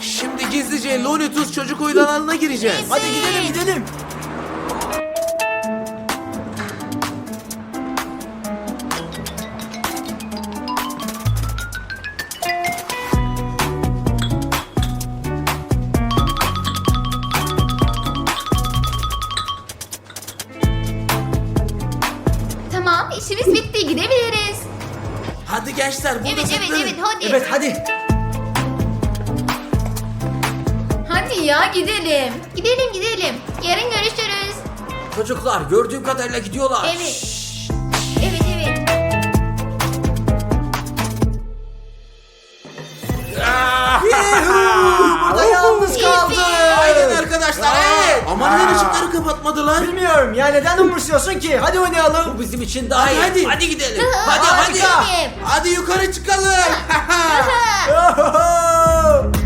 Şimdi gizlice Looney Tunes çocuk oyun alanına gireceğiz. Hadi gidelim gidelim. Tamam işimiz bitti gidebiliriz. Hadi gençler burada Evet evet saklanın. evet hadi. Evet hadi. Gidelim. Gidelim gidelim. Yarın görüşürüz. Çocuklar gördüğüm kadarıyla gidiyorlar. Evet. Evet evet. Yuhuu, Burada yalnız kaldım. Aynen arkadaşlar evet. Ama neden Aa. ışıkları kapatmadılar? Bilmiyorum ya neden umursuyorsun ki? Hadi oynayalım. Bu bizim için daha Hadi iyi. hadi. Hadi gidelim. Hadi hadi. Hadi yukarı çıkalım. Ah,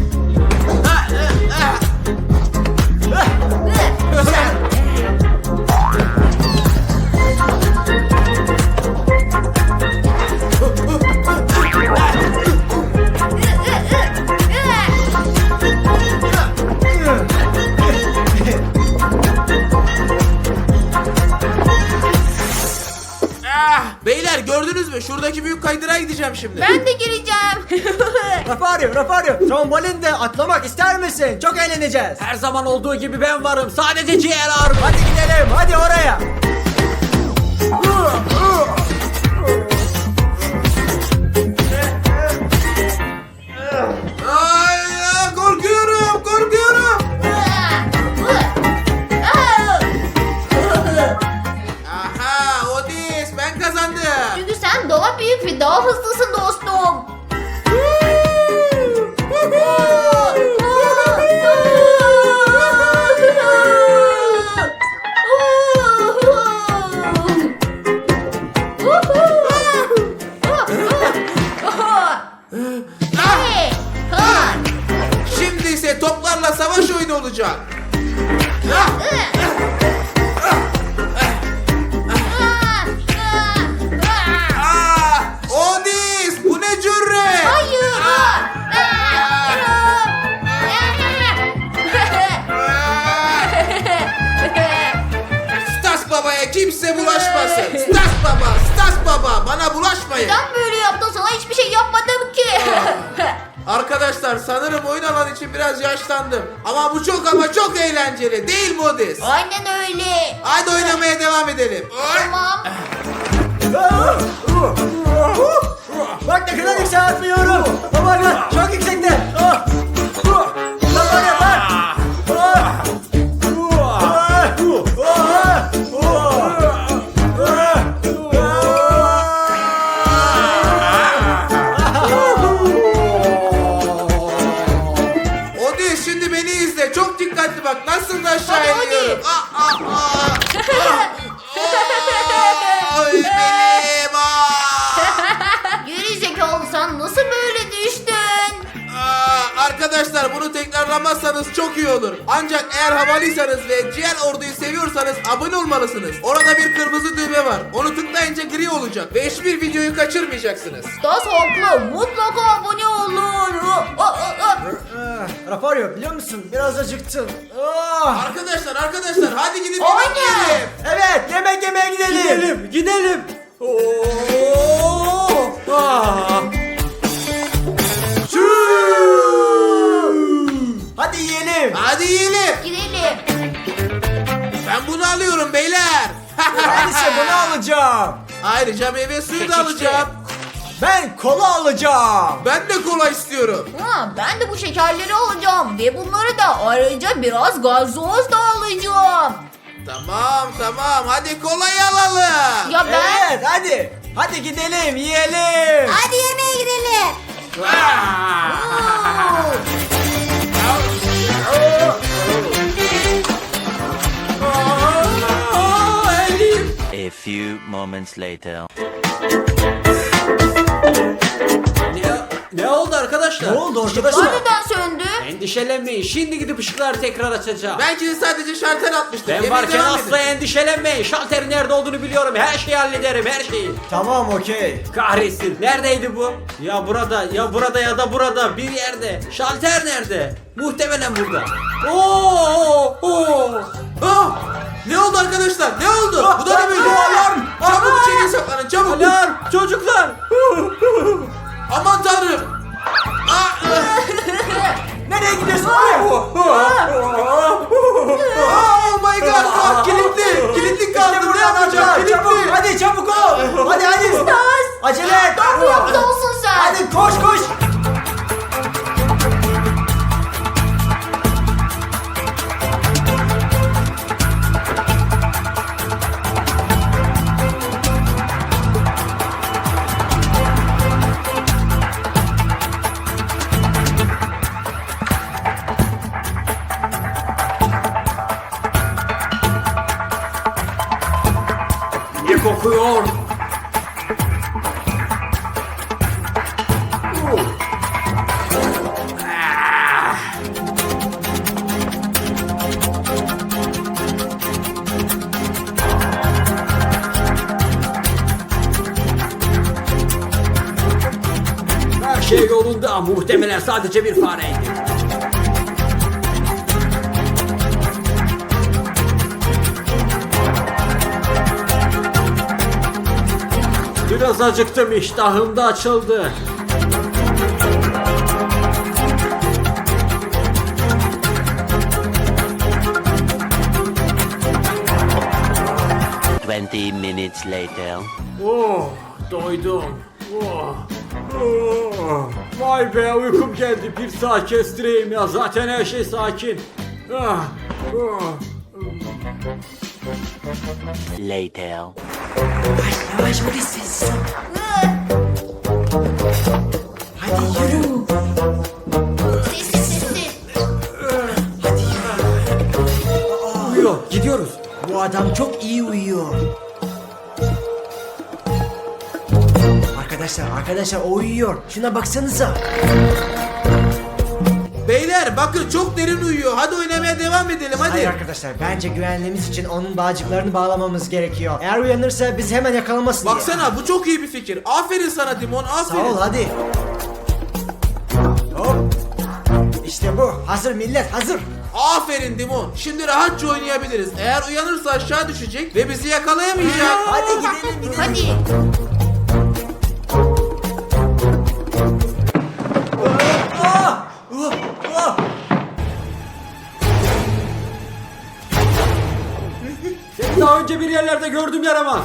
mü? Şuradaki büyük kaydırağa gideceğim şimdi. Ben de gireceğim. Rafario, Rafario. Trombolinde atlamak ister misin? Çok eğleneceğiz. Her zaman olduğu gibi ben varım. Sadece ciğer ağrım. Hadi gidelim, hadi bulaşmayın. Sen böyle yaptın sana hiçbir şey yapmadım ki. Arkadaşlar sanırım oyun alan için biraz yaşlandım. Ama bu çok ama çok eğlenceli değil mi Odis? Aynen öyle. Hadi oynamaya devam edelim. Tamam. Bak ne kadar yükseltmiyorum. Bak çok yüksekte. Ah. Tekrarlamazsanız çok iyi olur. Ancak eğer havalıysanız ve diğer orduyu seviyorsanız abone olmalısınız. Orada bir kırmızı düğme var. Onu tıklayınca gri olacak ve hiçbir videoyu kaçırmayacaksınız. Das haklı. Mutlaka abone olun. Oh, oh. Ah, Rafario biliyor musun biraz acıktım. Ah. Arkadaşlar arkadaşlar hadi gidip yemek yiyelim. Evet yemek yemeye gidelim. Gidelim, gidelim. Oo! Ah! Hadi yiyelim. Hadi yiyelim. Gidelim. Ben bunu alıyorum beyler. Ben ise bunu alacağım. Ayrıca meyve suyu da Peki alacağım. Ben kola alacağım. Ben de kola istiyorum. Ha, ben de bu şekerleri alacağım ve bunları da ayrıca biraz gazoz da alacağım. Tamam tamam hadi kolayı alalım. Ya ben... Evet hadi. Hadi gidelim yiyelim. Hadi yemeğe gidelim. Aa, few moments later. Ne, ne oldu arkadaşlar? Ne oldu Işıklar arkadaşlar? neden söndü? Endişelenmeyin. Şimdi gidip ışıkları tekrar açacağım. Belki de sadece şalter atmıştır. Ben Yemeğe varken devam edin. asla endişelenmeyin. Şalterin nerede olduğunu biliyorum. Her şeyi hallederim. Her şeyi. Tamam okey. Kahretsin. Neredeydi bu? Ya burada, ya burada ya da burada. Bir yerde. Şalter nerede? Muhtemelen burada. Oo! Oo! Ah! Ne oldu arkadaşlar? Ne oldu? Ah, Bu da ne böyle? alarm! Çabuk Alarm! içeriye saklanın çabuk. Alarm! Çocuklar! Aman tanrım. Ah, ah. Nereye gidiyorsun? Oh my god. Ah, kilitli. Kilitli kaldı. İşte ne yapacağım? Çabuk. Kilitli. Hadi çabuk ol. Hadi hadi. Acele et. Ne yapıyorsun sen? Hadi koş koş. Sadece bir fareydi. Biraz acıktım iştahım da açıldı. Twenty minutes later. Oh, doydum. Oh. Oh. Vay be uykum geldi. Bir saat kestireyim ya. Zaten her şey sakin. Ah. Oh. Later. Sessiz sessiz. Uyuyor. Gidiyoruz. Bu adam çok iyi uyuyor. Arkadaşlar arkadaşlar o uyuyor. Şuna baksanıza. Beyler bakın çok derin uyuyor. Hadi oynamaya devam edelim hadi. Hayır arkadaşlar bence güvenliğimiz için onun bağcıklarını bağlamamız gerekiyor. Eğer uyanırsa biz hemen yakalamasın diye. Baksana bu çok iyi bir fikir. Aferin sana Dimon Sağ aferin. ol hadi. Hop. İşte bu. Hazır millet hazır. Aferin Dimon. Şimdi rahatça oynayabiliriz. Eğer uyanırsa aşağı düşecek ve bizi yakalayamayacak. Hadi gidelim gidelim. Hadi. Önce bir yerlerde gördüm yaramaz.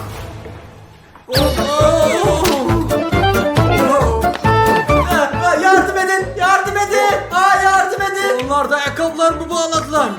Oh, oh, yardım edin yardım edin. Aa, yardım edin. Onlar da ayakkabılarımı bağladılar.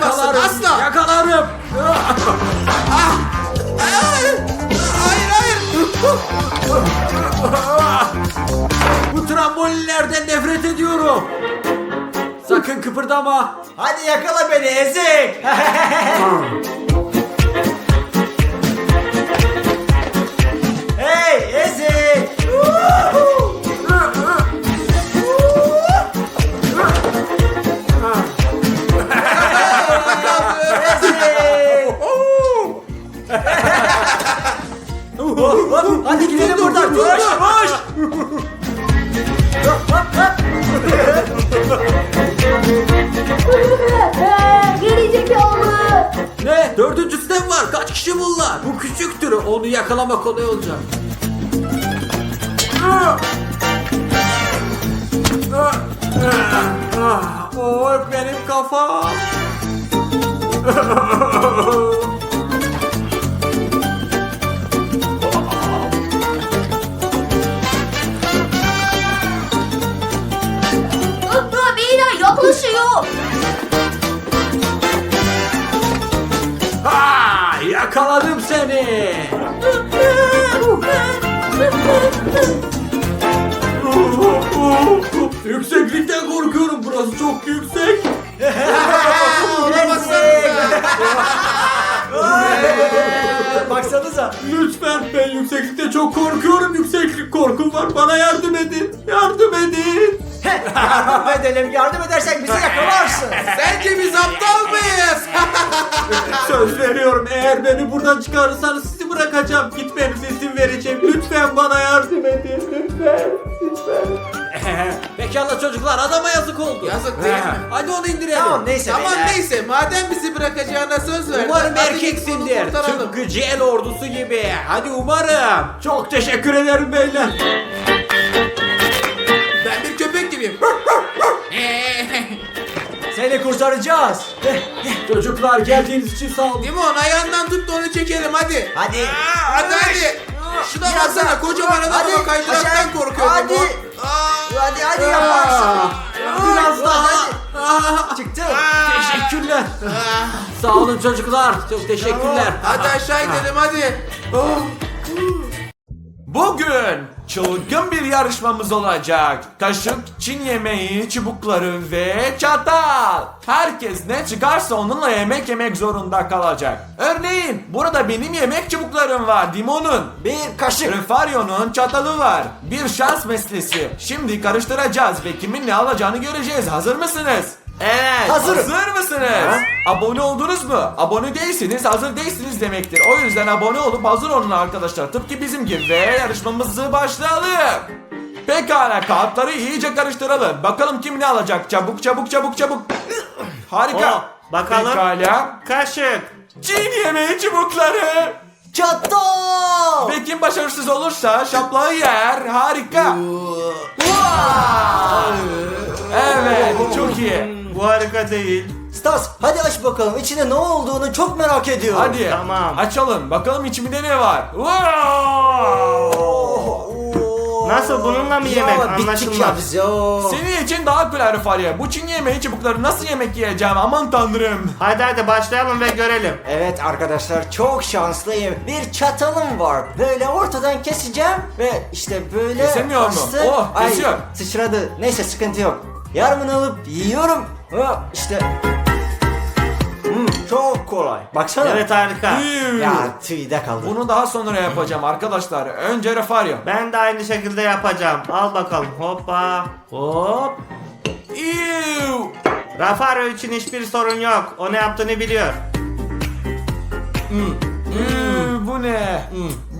Yakalarım. asla. Yakalarım. Hayır hayır. Bu trambolinlerden nefret ediyorum. Sakın kıpırdama. Hadi yakala beni ezik. Ezik. Hadi gidelim buradan. Koş koş. Geri zekalı. Ne? Dördüncüsü de mi var? Kaç kişi bunlar? Bu küçüktür. Onu yakalamak kolay olacak. Ah, Oy benim kafam. seni. Yükseklikten korkuyorum. Burası çok yüksek. Baksanıza. Lütfen ben yükseklikte çok korkuyorum. Yükseklik korkum var. Bana yardım edin. Yardım edin. Yardım edelim. Yardım edersek bizi yakalarsın. Sence biz aptal mıyız? Söz veriyorum eğer beni buradan çıkarırsanız sizi bırakacağım. Gitmenize izin vereceğim. Lütfen bana yardım edin. Lütfen. Lütfen. Pekala çocuklar adama yazık oldu. Yazık değil mi? Hadi onu indirelim. tamam neyse Tamam beyler. neyse madem bizi bırakacağına söz verdin. Umarım hadi git erkeksindir. bunu kurtaralım. Tıpkı Ciel ordusu gibi. Hadi umarım. Çok teşekkür ederim beyler. Ben bir köpek gibiyim. Seni kurtaracağız. Çocuklar geldiğiniz için sağ olun. Limon ayağından tut da onu çekelim hadi. Hadi. Hadi hadi. Şuna Biraz baksana daha. kocaman adam Hadi, ama kaydıraktan aşağı. korkuyor Hadi. Limon. Aa. Hadi hadi yaparsın. Biraz daha. Hadi. Çıktı. Teşekkürler. Sağ olun çocuklar. Çok teşekkürler. Hadi aşağı inelim hadi. Oh. Bugün çılgın bir yarışmamız olacak. Kaşık, Çin yemeği, çubukları ve çatal. Herkes ne çıkarsa onunla yemek yemek zorunda kalacak. Örneğin burada benim yemek çubuklarım var Dimon'un. Bir kaşık. Refario'nun çatalı var. Bir şans meselesi. Şimdi karıştıracağız ve kimin ne alacağını göreceğiz. Hazır mısınız? Evet. Hazırım. Hazır mısınız? Abone oldunuz mu? Abone değilsiniz, hazır değilsiniz demektir. O yüzden abone olup hazır olun arkadaşlar. Tıpkı bizim gibi ve yarışmamızı başlayalım. Pekala kağıtları iyice karıştıralım. Bakalım kim ne alacak? Çabuk çabuk çabuk çabuk. Harika. Oh, bakalım. Pekala. Kaşık. Çin yemeği çubukları. Çatal. Ve kim başarısız olursa şaplağı yer. Harika. Wow! Evet, çok iyi. Bu harika değil. Stas hadi aç bakalım. İçinde ne olduğunu çok merak ediyorum. Hadi Tamam. açalım. Bakalım içimde ne var. Wow! Nasıl bununla mı yemek? Ya bittik ya Anlaşılmaz. biz ya. Senin için daha kolay Rıfariye. Bu Çin yemeği çubukları nasıl yemek yiyeceğim aman tanrım. Hadi hadi başlayalım ve görelim. Evet arkadaşlar çok şanslıyım. Bir çatalım var. Böyle ortadan keseceğim ve işte böyle Kesemiyor mu? bastı. Oh, Ay, kesiyor. sıçradı. Neyse sıkıntı yok. Yarımını alıp yiyorum. Ha, işte. Hmm, çok kolay. Baksana. Evet harika. Ya tüyde kaldı. Bunu daha sonra yapacağım arkadaşlar. Önce Rıfariye. Ben de aynı şekilde yapacağım. Al bakalım. Hoppa. Hop. Ew! Rafario için hiçbir sorun yok. O ne yaptığını biliyor. Ew, bu ne?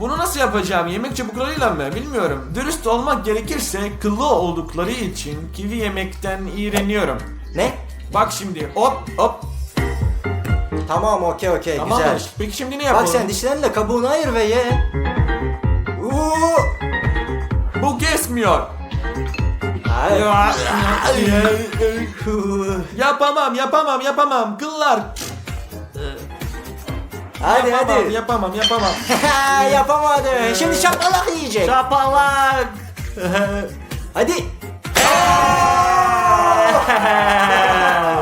Bunu nasıl yapacağım? Yemek çubuklarıyla mı? Bilmiyorum. Dürüst olmak gerekirse kıllı oldukları için kivi yemekten iğreniyorum. Ne? Bak şimdi hop hop. Tamam okey okey Tamam güzel. mı? Peki şimdi ne yapalım? Bak sen dişlerinle kabuğunu ayır ve ye. Uuu. Bu kesmiyor. Ay. Yapamam yapamam yapamam. Kıllar. Hadi yapamam, hadi. Yapamam yapamam. Yapamadı. Şimdi şapalak yiyecek. Şapalak. Hadi.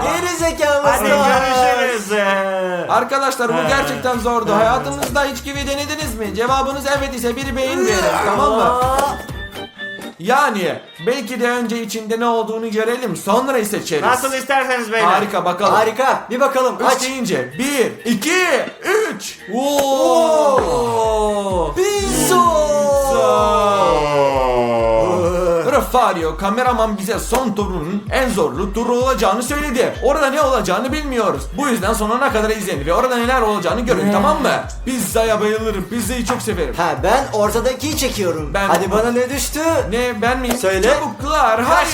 Geri zekalı. hadi görüşürüz. Arkadaşlar bu gerçekten zordu. Hayatınızda hiç kivi denediniz mi? Cevabınız evet ise bir beğen verin tamam mı? Yani belki de önce içinde ne olduğunu görelim sonra seçeriz. Nasıl isterseniz beyler. Harika bakalım. Harika. Bir bakalım. Üç Aç. deyince bir, iki, üç. Oo. Pizza. Rafa Rafario kameraman bize son turun en zorlu turu olacağını söyledi. Orada ne olacağını bilmiyoruz. Bu yüzden sonuna kadar izleyin ve orada neler olacağını görün tamam mı? Pizzaya bayılırım. Pizzayı çok severim. Ha ben ortadakiyi çekiyorum. Ben- Hadi bana ne düştü? Ne ben miyim? Söyle. Çabuklar hayır.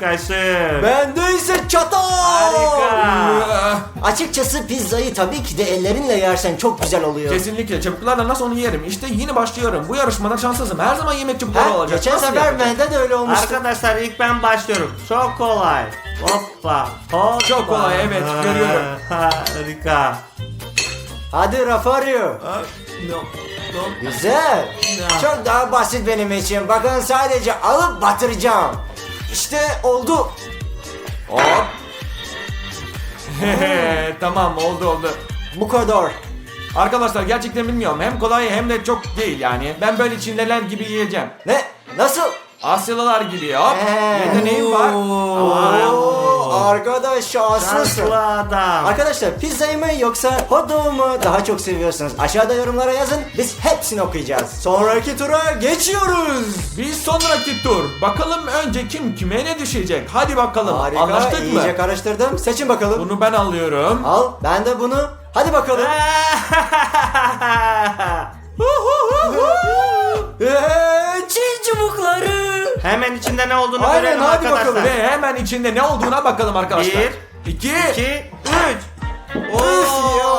Kaşık. Bende ise çatal. Harika. Açıkçası pizzayı tabii ki de ellerinle yersen çok güzel oluyor. Kesinlikle çabuklarla nasıl onu yerim. İşte yeni başlıyorum. Bu yarışmada şanssızım. Her zaman yemek çubukları Ha, olacak. geçen Nasıl sefer bende de öyle olmuştu. Arkadaşlar ilk ben başlıyorum. Çok kolay. Hoppa. Hoppa. Çok kolay, evet, görüyorum. Harika. Hadi Rafario. Güzel. Çok daha basit benim için. Bakın sadece alıp batıracağım. İşte oldu. Hop. tamam oldu oldu. Bu kadar. Arkadaşlar gerçekten bilmiyorum. Hem kolay hem de çok değil yani. Ben böyle Çinliler gibi yiyeceğim. Ne? Nasıl? Asyalılar. Ee, Yeteneğim var. Oo, arkadaş şanslısın. Şanslı adam. Arkadaşlar pizzayı mı yoksa hot dog'u mu daha çok seviyorsunuz? Aşağıda yorumlara yazın. Biz hepsini okuyacağız. Sonraki tura geçiyoruz. Bir sonraki tur. Bakalım önce kim kime ne düşecek. Hadi bakalım. Harika. Anlaştık mı? iyice karıştırdım. Seçin bakalım. Bunu ben alıyorum. Al. Ben de bunu. Hadi bakalım. Eee, Çin çubukları. Hemen içinde ne olduğunu Aynen, görelim hadi arkadaşlar. bakalım. Ve hemen içinde ne olduğuna bakalım arkadaşlar. Bir, İki. 2, 3. Üf ya.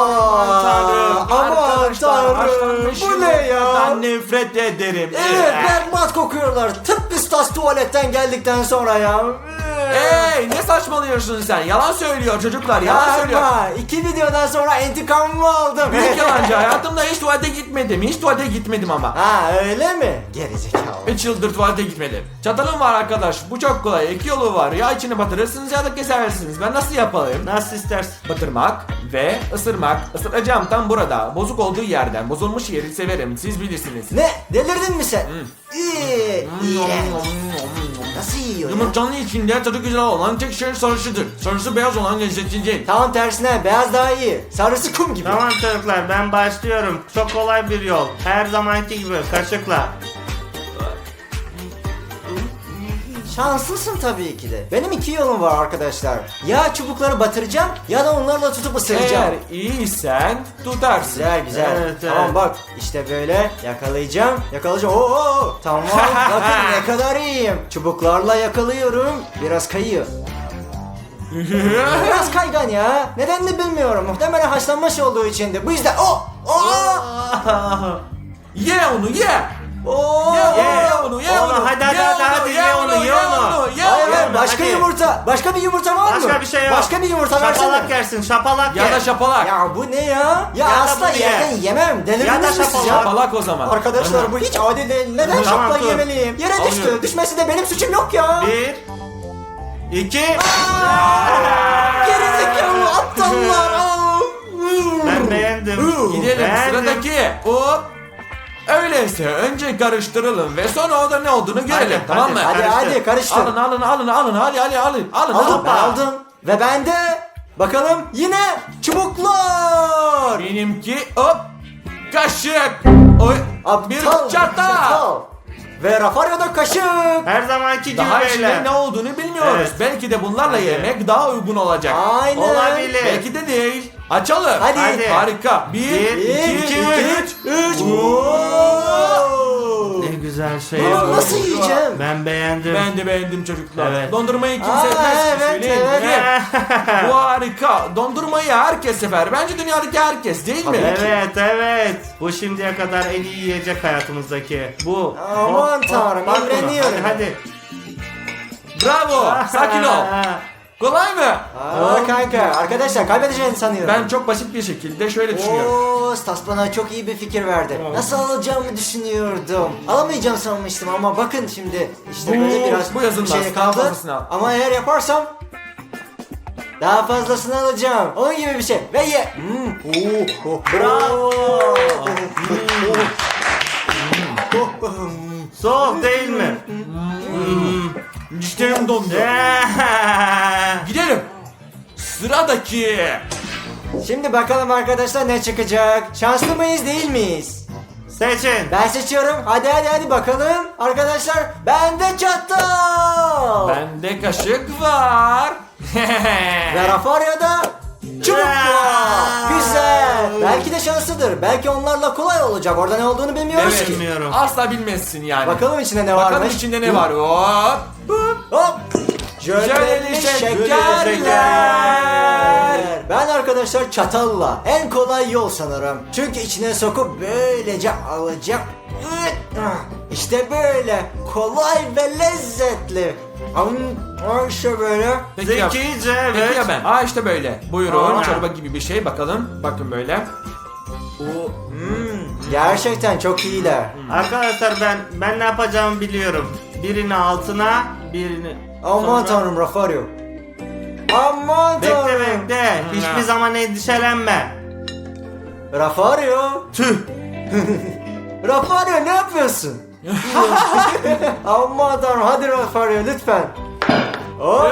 tanrım. Aman Arkadaşlar, tanrım. Bu ne ya? Ben nefret ederim. Evet berbat kokuyorlar. Tıpkı Stas tuvaletten geldikten sonra ya. Hey ne saçmalıyorsun sen? Yalan söylüyor çocuklar. Yalan söylüyor. Yapma. İki videodan sonra intikamımı aldım. Büyük yalancı. Hayatımda hiç tuvalete gitmedim. Hiç tuvalete gitmedim ama. Ha öyle mi? Gerizekalı. 3 yıldır tuvalete gitmedim. Çatalım var arkadaş. Bu çok kolay. İki yolu var. Ya içine batırırsınız ya da kesersiniz. Ben nasıl yapayım? Nasıl istersin? Batırmak ve ısırmak. Isıracağım tam burada. Bozuk olduğu yerden. Bozulmuş yeri severim. Siz bilirsiniz. Ne? Delirdin mi sen? İyi. İğrenç. Nasıl yiyor ya? Yumurtanın içinde tadı güzel olan tek şey sarısıdır. Sarısı beyaz olan lezzetli değil. Tam tersine beyaz daha iyi. Sarısı kum gibi. Tamam çocuklar ben başlıyorum. Çok kolay bir yol. Her zamanki gibi kaşıkla. Şanslısın tabii ki de. Benim iki yolum var arkadaşlar. Ya çubukları batıracağım ya da onlarla tutup ısıracağım. Eğer iyiysen tutarsın. Güzel güzel. Evet, tamam evet. bak işte böyle yakalayacağım. Yakalayacağım. Oo tamam. Bakın ne kadar iyiyim. Çubuklarla yakalıyorum. Biraz kayıyor. Biraz kaygan ya. Nedenini bilmiyorum. Muhtemelen haşlanmış olduğu içindi. Bu yüzden o o Ye onu ye. O Ye, onu ye onu. hadi, hadi, hadi, hadi, ye onu, ye onu. Ye Hayır onu. başka hadi. yumurta. Başka bir yumurta var mı? Başka bir şey yok. Başka bir yumurta versene. Şapalak yersin şapalak Ya ye. da şapalak. Ya bu ne ya? Ya, Ya da asla bunu ye. yerden yemem. Ya da Delirdiniz ya? şapalak. Şapalak o zaman. Arkadaşlar bu hiç adil değil. Neden Tamam, şapla dur. yemeliyim? Yere düştü. Alıyorum. Düşmesi de benim suçum yok ya. Bir. iki. Gerizekalı aptallar. Aa. Ben beğendim. Gidelim Beğendim. sıradaki. Hop. Öyleyse önce karıştıralım ve sonra o da ne olduğunu görelim Hadi, tamam mı? hadi, Hadi hadi karıştır. Alın alın alın alın hadi hadi alın alın Aldım alın. ben aldım. Ve ben de bakalım yine çubuklar. Benimki hop kaşık. Oy, bir Aptal, çatal. Ve Rafario'da kaşık. Her zamanki gibi Daha beyler. içinde ne olduğunu bilmiyoruz. Evet. Belki de bunlarla Hadi. yemek daha uygun olacak. Aynen. Olabilir. Belki de değil. Açalım. Hadi. Hadi. Harika. Bir, Bir, iki, iki, üç. Üç. Ne güzel şey. Bunu nasıl yiyeceğim? Ben beğendim. Ben de beğendim çocuklar. Evet. Dondurmayı kim Aa, sevmez ki evet, söyleyeyim. evet. Bu harika. Dondurmayı herkes sever. Bence dünyadaki herkes değil mi? Evet evet. Bu şimdiye kadar en iyi yiyecek hayatımızdaki. Bu. Aman tanrım, bak buna. imreniyorum. Hadi hadi. Bravo. Sakin ol. Kolay mı? Aa kanka arkadaşlar kaybedeceğini sanıyorum. Ben çok basit bir şekilde şöyle düşünüyorum. Oo, Stas bana çok iyi bir fikir verdi. Nasıl alacağımı düşünüyordum. Alamayacağım sanmıştım ama bakın şimdi işte böyle Bu- biraz bu yazılmaz. bir şey Daha kaldı. fazlasını al. Ama eğer yaparsam daha fazlasını alacağım. Onun gibi bir şey. Ve ye. Hmm. Oo, oh, Bravo. oh, oh. Soğuk değil mi? Dişlerim dondu. Gidelim. Sıradaki. Şimdi bakalım arkadaşlar ne çıkacak. Şanslı mıyız değil miyiz? Seçin. Ben seçiyorum. Hadi hadi hadi bakalım. Arkadaşlar bende çatal. Bende kaşık var. Ve Rafarya'da çubuk var. De şanslıdır. Belki onlarla kolay olacak. Orada ne olduğunu bilmiyoruz Evet. ki. Bilmiyorum. Asla bilmezsin yani. Bakalım içinde ne varmış. Bakalım içinde ne var. Hop. Hop. Jöleli Jöleli şekerler. şekerler. Ben arkadaşlar çatalla en kolay yol sanırım. Çünkü içine sokup böylece alacağım. İşte böyle kolay ve lezzetli. Am- İşte böyle. Peki ya, Zekice evet. peki ya ben? Aa işte böyle. Buyurun Aa. çorba gibi bir şey bakalım. Bakın böyle. Gerçekten çok iyiler. Arkadaşlar ben ben ne yapacağımı biliyorum. Birini altına, birini Aman sonra- tanrım Rafario. Aman Bekle tanrım. bekle. Hiçbir zaman endişelenme. Rafario. Tüh. Rafario ne yapıyorsun? Aman tanrım hadi Rafario lütfen. Hop.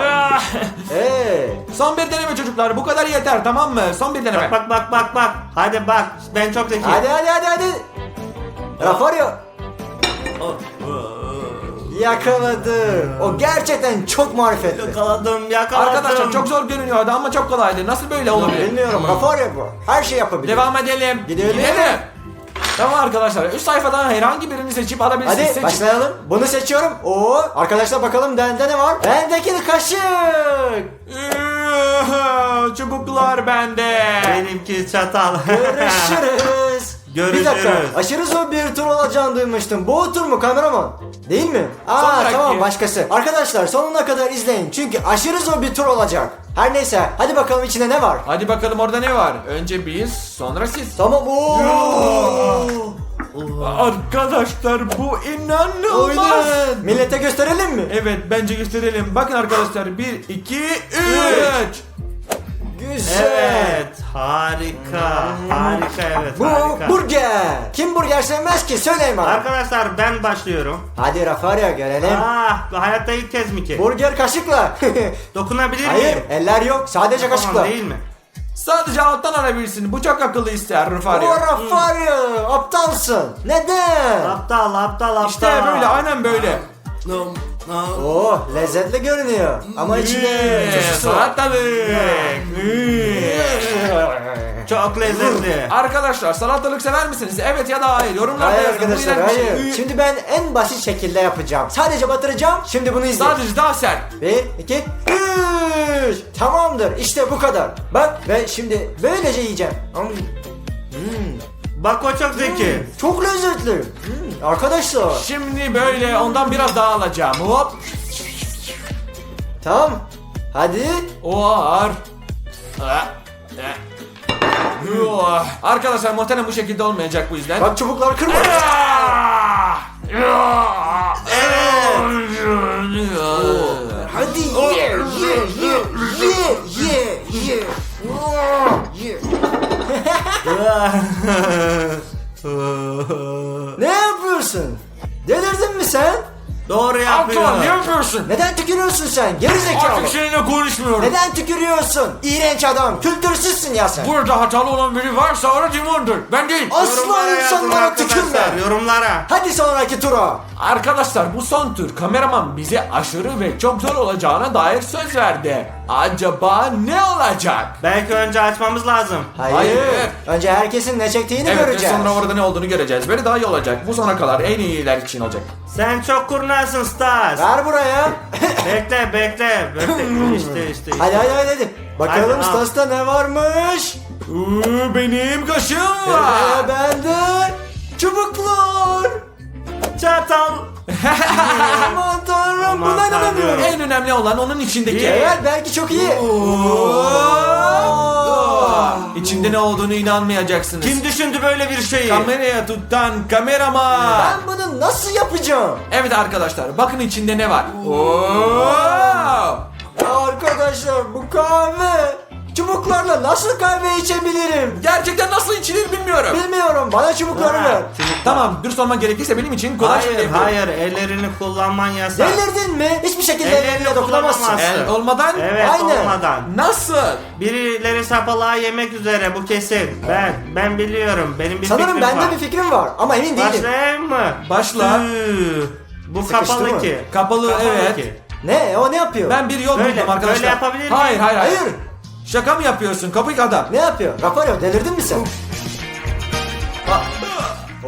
Son bir deneme çocuklar. Bu kadar yeter tamam mı? Son bir deneme. Bak bak bak bak bak. Hadi bak. Ben çok zekiyim. Hadi hadi hadi hadi. Rafario. Yakaladı. O gerçekten çok marifetli. Yakaladım yakaladım. Arkadaşlar çok zor görünüyordu ama çok kolaydı. Nasıl böyle olabilir? Bilmiyorum Rafario bu. Her şey yapabilir. Devam edelim. Gidelim. Tamam arkadaşlar. Üst sayfadan herhangi birini seçip alabilirsiniz. Hadi Seçin. başlayalım. Bunu seçiyorum. Oo, arkadaşlar bakalım bende ne var? Bendeki kaşık. Çubuklar bende. Benimki çatal. Görüşürüz. Görüşürüz. Bir dakika. Aşırı zor bir tur olacağını duymuştum. Bu tur mu kameraman? Değil mi? Aa tamam başkası. Arkadaşlar sonuna kadar izleyin. Çünkü aşırı zor bir tur olacak. Her neyse hadi bakalım içinde ne var? Hadi bakalım orada ne var? Önce biz, sonra siz. Tamam. Oo. Arkadaşlar bu inanılmaz. Oynayın. Millete gösterelim mi? Evet bence gösterelim. Bakın arkadaşlar 1, 2, 3. Güzel. Evet. Harika. Harika evet. Bu harika. burger. Kim burger sevmez ki? Söyleyin bana. Arkadaşlar ben başlıyorum. Hadi Rafario görelim. Ah hayatta ilk kez mi ki? Burger kaşıkla. Dokunabilir Hayır miyim? eller yok. Sadece Tamam, kaşıkla. değil mi? Sadece alttan alabilirsin. Bu çok akıllı ister Rufario. O Rafario aptalsın. Neden? Aptal aptal aptal. İşte böyle aynen böyle. Oh lezzetli görünüyor. Ama içinde tuzlusu var. Salatalık. Çok lezzetli. Arkadaşlar salatalık sever misiniz? Evet ya da hayır. Yorumlarda Hayır yazın. Bu arkadaşlar iğrenç bir şey. hayır. Şimdi ben en basit şekilde yapacağım. Sadece batıracağım. Şimdi bunu izleyin. Sadece daha sert. Bir, iki, üç. Tamamdır. İşte bu kadar. Bak ve şimdi böylece yiyeceğim. Hmm, Bak o çok zeki. Çok lezzetli. Hmm, Arkadaşlar. Şimdi böyle ondan biraz daha alacağım. Hop. Tamam. Hadi. O ağır. Ah, eh. Oh. Arkadaşlar muhtemelen bu şekilde olmayacak bu yüzden. Bak çubuklar kırma. Ah! Ah! Hadi ye, ye, ye, ye, ye, ye. Ne yapıyorsun? Delirdin mi sen? Doğru yapıyor. Aptal ne yapıyorsun? Neden tükürüyorsun sen? Geri zekalı. Artık seninle konuşmuyorum. Neden tükürüyorsun? İğrenç adam. Kültürsüzsün ya sen. Burada hatalı olan biri varsa o Timon'dur. Ben değil. Asla Yorumlara yazın insanlara tükürme. arkadaşlar, Yorumlara. Hadi sonraki tura. Arkadaşlar bu son tur kameraman bize aşırı ve çok zor olacağına dair söz verdi. Acaba ne olacak? Belki önce açmamız lazım. Hayır. Hayır. Önce herkesin ne çektiğini Evet ve göreceğiz. sonra orada ne olduğunu göreceğiz. Böyle daha iyi olacak. Bu sona kadar en iyiler için olacak. Sen çok kurnazsın Stas. Ver buraya. bekle bekle. Bekle. işte işte. hadi hadi hadi. hadi. Bakalım Hadi, al. Stas'ta ne varmış? Uuu, benim kaşığım Ee, var. bende çubuklar. Çatal. Aman tanrım Aman buna tanrım. inanamıyorum. en önemli olan onun içindeki. Evet belki çok iyi. İçinde ne olduğunu inanmayacaksınız. Kim düşündü böyle bir şeyi? Kameraya tutan kameraman. Ben bunu nasıl yapacağım? Evet arkadaşlar bakın içinde ne var. Oo. Arkadaşlar bu kahve. Çubuklarla nasıl kahve içebilirim? Gerçekten nasıl içilir bilmiyorum. Bilmiyorum. Bana çubukları ver. Tamam dürüst olman gerekirse benim için kolay şey Hayır hayır ellerini kullanman yasak. Delirdin mi? Hiçbir şekilde Ellerini ellerine dokunamazsın. El olmadan Evet Aynen. olmadan. nasıl? Birileri sapalığa yemek üzere bu kesin. Ben ben biliyorum. Benim bir Sanırım fikrim bende var. bir fikrim var ama emin değilim. Başlayayım mı? Başla. Bu Sıkıştı kapalı mı? ki. Kapalı, evet. ki. Ne? O ne yapıyor? Ben bir yol Böyle, buldum arkadaşlar. böyle yapabilir miyim? Hayır hayır hayır. Hayır. Şaka mı yapıyorsun kapık adam? Ne yapıyor? Rafario delirdin mi sen?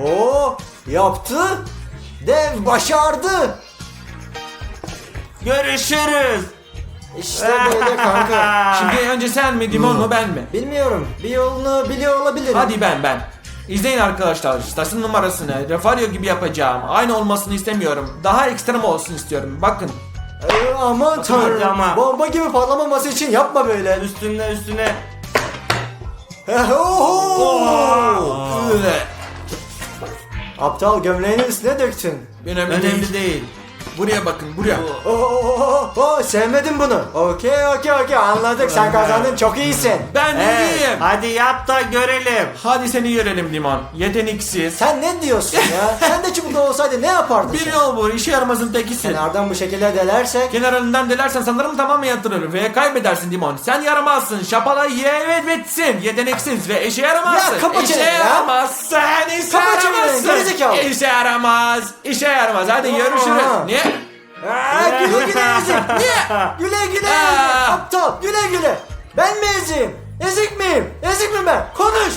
Oo, yaptı. Dev başardı. Görüşürüz. İşte böyle kanka. Şimdi önce sen mi Dimon mu ben mi? Bilmiyorum. Bir yolunu biliyor olabilirim. Hadi ben ben. İzleyin arkadaşlar. Stasın numarasını Refario gibi yapacağım. Aynı olmasını istemiyorum. Daha ekstrem olsun istiyorum. Bakın. Ee, aman tanrım. ama. Bomba gibi patlamaması için yapma böyle. Üstüne üstüne. Oho! Üle. Aptal gömleğini üstüne döktün. Önemli, Önemli değil. Buraya bakın buraya. Oo, oo, oo, sevmedim bunu. Okey okey okey anladık sen kazandın çok iyisin. Ben iyiyim. hadi yap da görelim. Hadi seni görelim Dimon. Yeteneksiz. Sen ne diyorsun ya? sen de çubuklu olsaydı ne yapardın Bir sen? yol bu. işe yaramazın tekisin. Kenardan bu şekilde delersek Kenarından delersen sanırım tamamen yatırır ve kaybedersin Dimon. Sen yaramazsın. Şapala evet bitsin. Yeteneksiz ve işe yaramazsın. Ya kapa işe çeneni ya. yaramaz. Sen işe Kapa çeneni, yaramazsın. gerizekalı. İşe yaramaz. İşe yaramaz. Hadi görüşürüz. Aa. Niye? Aa, güle güle ezik. Niye? Güle güle ezik. Aptal güle güle. Ben mi eziyim? Ezik miyim? Ezik miyim ben? Konuş.